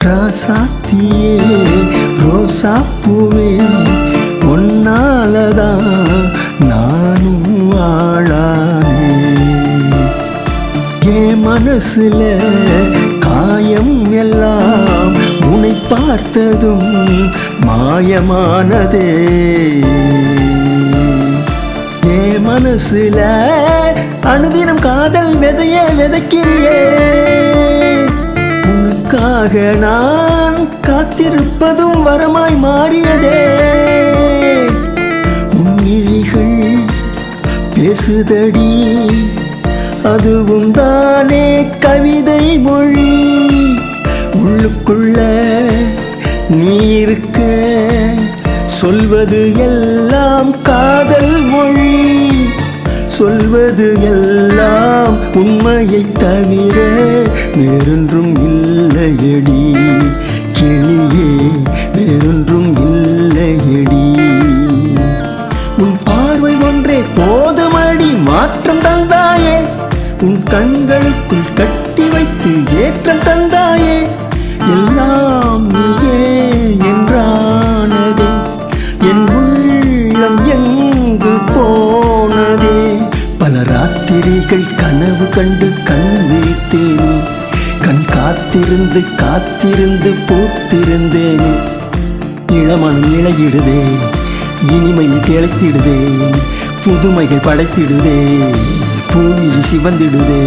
ராசாத்தியே ரோசா பூவே ஒன்னாலதான் நானும் வாழானே ஏ மனசுல காயம் எல்லாம் உனை பார்த்ததும் மாயமானதே. ஏ மனசுல அனுதினம் காதல் விதைய விதைக்கிறியே. உனக்காக நான் காத்திருப்பதும் வரமாய் மாறியதே. உன்னிழிகள் பேசுதடி அதுவும் தானே கவிதை மொழி. உள்ளுக்குள்ள நீ இருக்க சொல்வது எல்லாம் காதல் மொழி. சொல்வது எல்லாம் உண்மையை தவிர வேறொன்றும் இல்லையடி. கிளியே வேறொன்றும் இல்லையடி. உன் பார்வை ஒன்றே போதுமடி மாற்றம் தந்தாயே. உன் கண்களுக்குள் கட்டி வைத்து ஏற்றம் தந்தாயே. எல்லாம் கண்கள் கனவு கண்டு கண் விழித்தேனே கண் காத்திருந்து காத்திருந்து பூத்திருந்தேனே. இளமனம் இழையிடுதே இனிமையில் திளைத்திடுதே புதுமைகள் படைத்திடுதே பூமியில் சிவந்திடுதே.